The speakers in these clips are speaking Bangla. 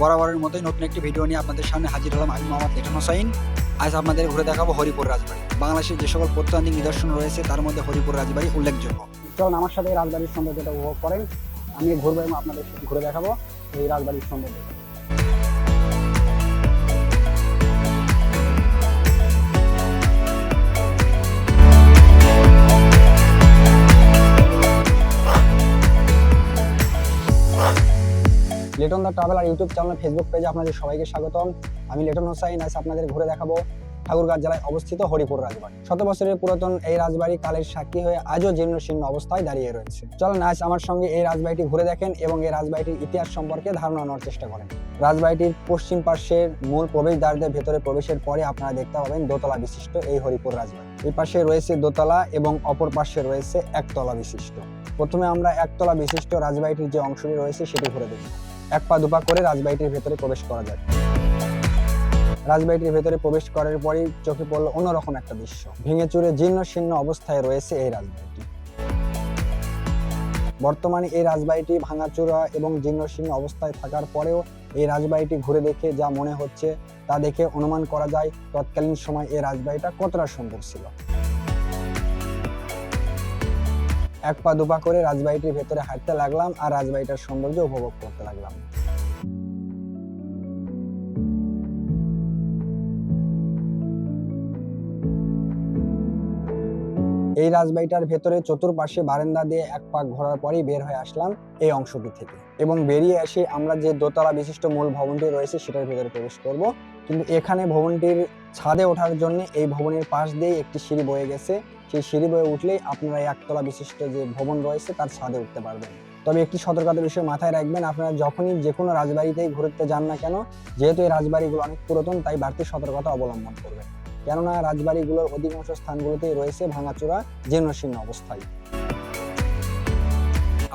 বরাবরের মতোই নতুন একটি ভিডিও নিয়ে আপনাদের সামনে হাজির হলাম আমি মোহাম্মদ লিটন হোসাইন। আজ আপনাদের ঘুরে দেখাবো হরিপুর রাজবাড়ি। বাংলাদেশের যে সকল প্রত্যান্তিক নিদর্শন রয়েছে, তার মধ্যে হরিপুর রাজবাড়ি উল্লেখযোগ্য। চলুন, আমার সাথে রাজবাড়ির সৌন্দর্যটা উপভোগ করেন। আমি ঘুরবো এবং আপনাদের ঘুরে দেখাবো এই রাজবাড়ির সৌন্দর্য লিটন দা ট্রাভেল আর ইউটিউব চ্যানেল ফেসবুক পেজে আপনাদের সবাইকে স্বাগতম। আমি লিটন হোসাইন আজ আপনাদের ঘুরে দেখাবো ঠাকুরগাঁ জেলায় অবস্থিত হরিপুর রাজবাড়ি। শত বছরের পুরাতন এই রাজবাড়ি কালের সাক্ষী হয়ে আজও জীর্ণ শীর্ণ অবস্থায় দাঁড়িয়ে রয়েছে। চলুন আজ আমার সঙ্গে এই রাজবাড়িটি ঘুরে দেখেন এবং এই রাজবাড়িটির ইতিহাস সম্পর্কে ধারণা নেওয়ার চেষ্টা করেন। রাজবাড়িটির পশ্চিম পার্শ্বের মূল প্রবেশদ্বারদের ভেতরে প্রবেশের পরে আপনারা দেখতে পাবেন দোতলা বিশিষ্ট এই হরিপুর রাজবাড়ি। এই পাশে রয়েছে দোতলা এবং অপর পাশে রয়েছে একতলা বিশিষ্ট। প্রথমে আমরা একতলা বিশিষ্ট রাজবাড়িটির যে অংশটি রয়েছে সেটি ঘুরে দেখি। এক পা দুপা করে রাজবাড়িটির ভেতরে প্রবেশ করা যায়। রাজবাড়িটির ভেতরে প্রবেশ করার পরেই চোখে পড়ল অন্যরকম একটা দৃশ্য। ভেঙে চুরে জীর্ণ শীর্ণ অবস্থায় রয়েছে এই রাজবাড়িটি। বর্তমানে এই রাজবাড়িটি ভাঙাচুরা এবং জীর্ণ শীর্ণ অবস্থায় থাকার পরেও এই রাজবাড়িটি ঘুরে দেখে যা মনে হচ্ছে তা দেখে অনুমান করা যায়, তৎকালীন সময় এই রাজবাড়িটা কতটা সুন্দর ছিল। এক পা দুপা করে রাজবাড়িটির ভেতরে হাঁটতে লাগলাম আর রাজবাড়িটার সৌন্দর্য উপভোগ করতে লাগলাম। এই রাজবাড়িটার ভেতরে চতুর্পাশে বারান্দা দিয়ে এক পাক ঘোরার পরেই বের হয়ে আসলাম এই অংশটি থেকে এবং বেরিয়ে এসে আমরা যে দোতলা বিশিষ্ট মূল ভবনটি রয়েছে সেটার ভেতরে প্রবেশ করব। কিন্তু এখানে ভবনটির ছাদে ওঠার জন্য এই ভবনের পাশ দিয়ে একটি সিঁড়ি বয়ে গেছে। সেই সিঁড়ি বয়ে উঠলেই আপনারা একতলা বিশিষ্ট যে ভবন রয়েছে তার ছাদে উঠতে পারবেন। তবে একটি সতর্কতার বিষয় মাথায় রাখবেন, আপনারা যখনই যে কোনো রাজবাড়িতেই ঘুরতে যান না কেন, যেহেতু এই রাজবাড়িগুলো অনেক পুরাতন, তাই বাড়তি সতর্কতা অবলম্বন করবেন। কেননা রাজবাড়িগুলোর অধিকাংশ স্থানগুলোতেই রয়েছে ভাঙাচোরা, জীর্ণশীর্ণ অবস্থায়।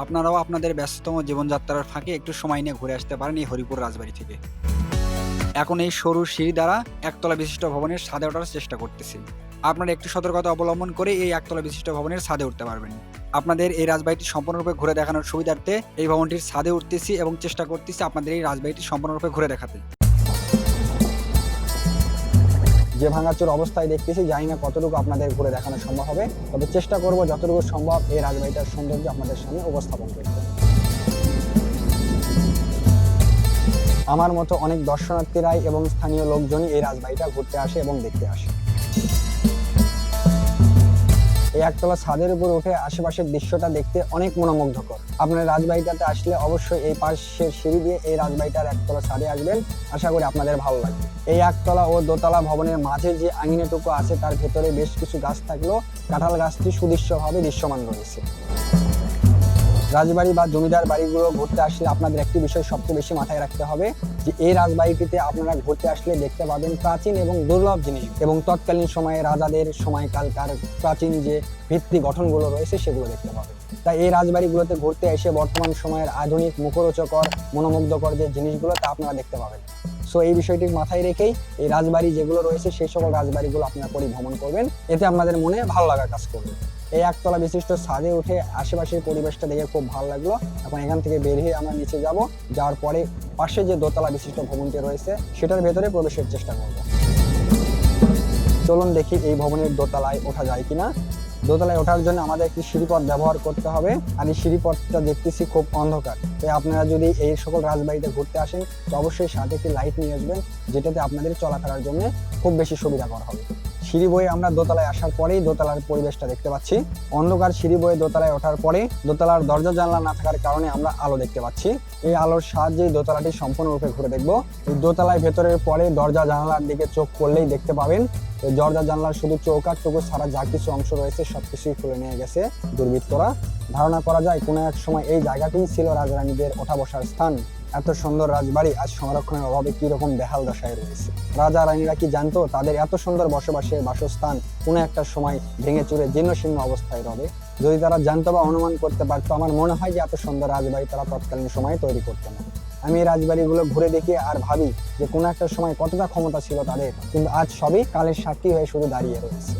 আপনারাও আপনাদের ব্যস্ততম জীবনযাত্রার ফাঁকে একটু সময় নিয়ে ঘুরে আসতে পারেন এই হরিপুর রাজবাড়ি থেকে। এখন এই সরু সিঁড়ি দ্বারা একতলা বিশিষ্ট ভবনের ছাদে ওঠার চেষ্টা করতেছি। আপনারা একটু সতর্কতা অবলম্বন করে এই একতলা বিশিষ্ট ভবনের ছাদে উঠতে পারবেন। আপনাদের এই রাজবাড়িটি সম্পূর্ণরূপে ঘুরে দেখানোর সুবিধার্থে এই ভবনটির ছাদে উঠতেছি এবং চেষ্টা করতেছি আপনাদের এই রাজবাড়িটি সম্পূর্ণরূপে ঘুরে দেখাতে। যে ভাঙাচোর অবস্থায় দেখতেছি, জানি না কতটুকু আপনাদের ঘুরে দেখানো সম্ভব হবে, তবে চেষ্টা করব যতটুকু সম্ভব এই রাজবাড়িটার সৌন্দর্য আপনাদের সামনে উপস্থাপন করতে। আমার মতো অনেক দর্শনার্থীরাই এবং স্থানীয় লোকজনই এই রাজবাড়িটা ঘুরতে আসে এবং দেখতে আসে। একতলা ছাদের উপর উঠে আশেপাশের দৃশ্যটা দেখতে অনেক মনোমুগ্ধকর। আপনার রাজবাড়িটাতে আসলে অবশ্যই এই পাশের সিঁড়ি দিয়ে এই রাজবাড়িটার একতলা ছাদে আসবেন। আশা করি আপনাদের ভালো লাগবে। এই একতলা ও দোতলা ভবনের মাঝে যে আঙিনেটুকু আছে, তার ভেতরে বেশ কিছু গাছ থাকলেও কাঁঠাল গাছটি সুদৃশ্যভাবে দৃশ্যমান রয়েছে। রাজবাড়ি বা জমিদার বাড়িগুলো ঘুরতে আসলে আপনাদের একটি বিষয় সবচেয়ে বেশি মাথায় রাখতে হবে যে এই রাজবাড়িটিতে আপনারা ঘুরতে আসলে দেখতে পাবেন প্রাচীন এবং দুর্লভ জিনিস এবং তৎকালীন সময়ে রাজাদের সময়কালকার প্রাচীন যে ভিত্তি গঠনগুলো রয়েছে সেগুলো দেখতে পাবেন। তাই এই রাজবাড়িগুলোতে ঘুরতে এসে বর্তমান সময়ের আধুনিক মুখরোচকর, মনোমুগ্ধকর যে জিনিসগুলো তা আপনারা দেখতে পাবেন। সো এই বিষয়টি মাথায় রেখেই এই রাজবাড়ি যেগুলো রয়েছে, সেই সকল রাজবাড়িগুলো আপনারা পরিভ্রমণ করবেন। এতে আপনাদের মনে ভালো লাগা কাজ করবে। এই একতলা বিশিষ্ট ছাদে উঠে আশেপাশের পরিবেশটা দেখে খুব ভালো লাগল। এখন এখান থেকে বেরিয়ে আমরা নিচে যাব। যাওয়ার পরে পাশে যে দোতলা বিশিষ্ট ভবনটি রয়েছে, সেটার ভেতরে প্রবেশের চেষ্টা করব। চলুন দেখি এই ভবনের দোতলায় ওঠা যায় কিনা। দোতলায় ওঠার জন্য আমাদের একটি সিঁড়িপথ ব্যবহার করতে হবে। আর এই সিঁড়িপথটা দেখতেছি খুব অন্ধকার। তাই আপনারা যদি এই সকল রাজবাড়িতে ঘুরতে আসেন, তো অবশ্যই সাথে একটি লাইট নিয়ে আসবেন, যেটাতে আপনাদের চলাফেরার জন্য খুব বেশি সুবিধাকর হবে। সিঁড়ি বয়ে আমরা দোতলায় আসার পরেই দোতলার পরিবেশটা দেখতে পাচ্ছি। অন্ধকার সিঁড়ি বয়ে দোতলায় ওঠার পরে দোতলার দরজা জানলা না থাকার কারণে আমরা আলো দেখতে পাচ্ছি। এই আলোর সাহায্যেই দোতলাটি সম্পূর্ণরূপে ঘুরে দেখব। এই দোতলায় ভেতরের পরে দরজা জানালার দিকে চোখ করলেই দেখতে পাবেন। দরজা জানলার শুধু চৌকাটটুকু ছাড়া যা কিছু অংশ রয়েছে সবকিছুই খুলে নিয়ে গেছে দুর্বৃত্তরা। ধারণা করা যায় কোনো এক সময় এই জায়গাটিই ছিল রাজরানীদের ওঠা বসার স্থান। এত সুন্দর রাজবাড়ি আজ সংরক্ষণের অভাবে রকম বেহাল দশায় রয়েছে? রাজা রানীরা কি জানতো তাদের এত সুন্দর বসবাসের বাসস্থান কোনো একটা সময় ভেঙে চুরে জীর্ণশীর্ণ অবস্থায় রবে? যদি তারা জানতো বা অনুমান করতে পারতো, আমার মনে হয় যে এত সুন্দর রাজবাড়ি তারা তৎকালীন সময়ে তৈরি করতো না। আমি এই রাজবাড়িগুলো ঘুরে দেখি আর ভাবি যে কোনো একটা সময় কতটা ক্ষমতা ছিল তাদের, কিন্তু আজ সবই কালের সাক্ষী হয়ে শুধু দাঁড়িয়ে রয়েছে।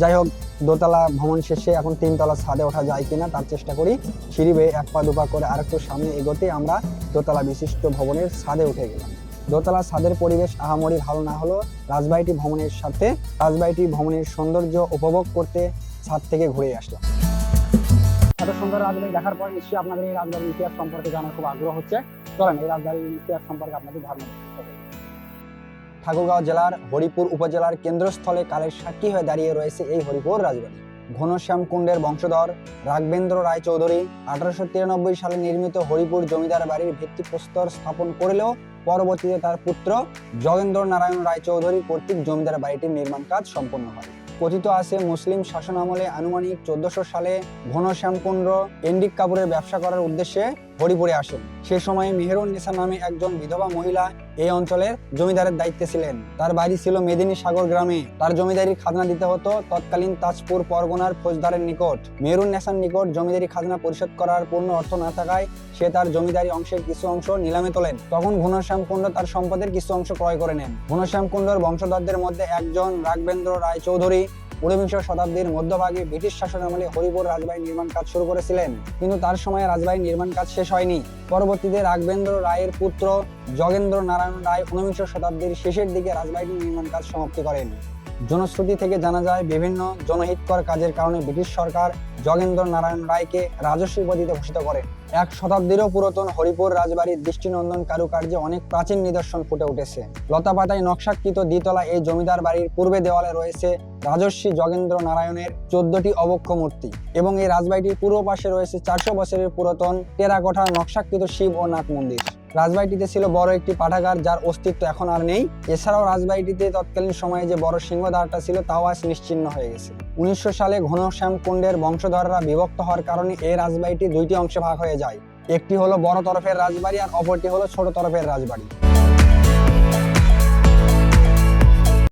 যাই হোক, দোতলা ভ্রমণ শেষে এখন তিনতলা ছাদে ওঠা যায় কিনা তার চেষ্টা করি। সিঁড়ি বেয়ে এক পা দুপা করে আরেকটু সামনে এগোতে আমরা দোতলা বিশিষ্ট ভবনের ছাদে উঠে গেলাম। দোতলা ছাদের পরিবেশ আহামরি ভালো না হলো রাজবাড়িটি ভ্রমণের সাথে রাজবাড়িটি ভ্রমণের সৌন্দর্য উপভোগ করতে ছাদ থেকে ঘুরে আসলাম। এত সুন্দর রাজবাড়ি দেখার পর নিশ্চয়ই আপনাদের এই রাজবাড়ির ইতিহাস সম্পর্কে জানার খুব আগ্রহ হচ্ছে। চলেন, এই রাজবাড়ির ইতিহাস সম্পর্কে আপনাদের ধারণা। ঠাকুরগাঁও জেলার হরিপুর উপজেলার কেন্দ্রস্থলে কালের সাক্ষী হয়ে দাঁড়িয়ে রয়েছে এই হরিপুর রাজবাড়ি। ঘনশ্যাম কুণ্ডের বংশধর রাঘবেন্দ্র রায় চৌধুরী আঠারোশো তিরানব্বই সালে নির্মিত হরিপুর জমিদার বাড়ির ভিত্তিপ্রস্তর স্থাপন করলেও পরবর্তীতে তার পুত্র যোগেন্দ্র নারায়ণ রায় চৌধুরী কর্তৃক জমিদার বাড়িটির নির্মাণ কাজ সম্পন্ন হয়। কথিত আছে, মুসলিম শাসন আমলে আনুমানিক চোদ্দশো সালে ঘনশ্যামকুণ্ড এন্ডিক কাপুরের ব্যবসা করার উদ্দেশ্যে হরিপুরে আসেন সে সময় মেহেরুন নিসা নামে একজন বিধবা মহিলা এই অঞ্চলের জমিদারের দায়িত্বে ছিলেন। তার বাড়ি ছিল মেদিনী সাগর গ্রামে। তার জমিদারি খাজনা দিতে হতো তৎকালীন তাজপুর পরগনার ফৌজদারের নিকট। মেহরুন নেসার নিকট জমিদারি খাজনা পরিশোধ করার পূর্ণ অর্থ না থাকায় সে তার জমিদারি অংশের কিছু অংশ নিলামে তোলেন। তখন ঘনশ্যাম কুণ্ড তার সম্পদের কিছু অংশ ক্রয় করে নেন। ঘনশ্যাম কুণ্ডর বংশধরদের মধ্যে একজন রাঘবেন্দ্র রায় চৌধুরী ঊনবিংশ শতাব্দীর মধ্যভাগে ব্রিটিশ শাসন আমলে হরিপুর রাজবাড়ি নির্মাণ কাজ শুরু করেছিলেন। কিন্তু তার সময় রাজবাড়ি নির্মাণ কাজ শেষ হয়নি। পরবর্তীতে রাঘবেন্দ্র রায়ের পুত্র যোগেন্দ্র নারায়ণ রায় উনবিংশ শতাব্দীর শেষের দিকে রাজবাড়িটির নির্মাণ কাজ সমাপ্ত করেন। জনশ্রুতি থেকে জানা যায়, বিভিন্ন জনহিতকর কাজের কারণে ব্রিটিশ সরকার যোগেন্দ্র নারায়ণ রায়কে রাজস্ব উপাধিতে ভূষিত করে। এক শতাব্দীরও পুরাতন হরিপুর রাজবাড়ির দৃষ্টিনন্দন কারুকার্যে অনেক প্রাচীন নিদর্শন ফুটে উঠেছে। লতাপাতায় নকশাকৃত দ্বিতলা এই জমিদার বাড়ির পূর্বে দেওয়ালে রয়েছে রাজস্বী যোগেন্দ্র নারায়ণের চোদ্দটি অবক্ষ মূর্তি এবং এই রাজবাড়িটির পূর্ব পাশে রয়েছে চারশো বছরের পুরাতন টেরাকোঠা নকশাকৃত শিব ও নাগ মন্দির রাজবাড়িটিতে ছিল বড় একটি পাঠাগার, যার অস্তিত্ব এখন আর নেই। এছাড়াও রাজবাড়িটিতে তৎকালীন সময়ে যে বড় সিংহদ্বারটা ছিল, তাও আজ নিশ্চিন্ন হয়ে গেছে। উনিশশো সালে ঘনশ্যাম কুণ্ডের বংশধররা বিভক্ত হওয়ার কারণে এই রাজবাড়িটি দুইটি অংশে ভাগ হয়ে যায়। একটি হলো বড় তরফের রাজবাড়ি আর অপরটি হলো ছোট তরফের রাজবাড়ি।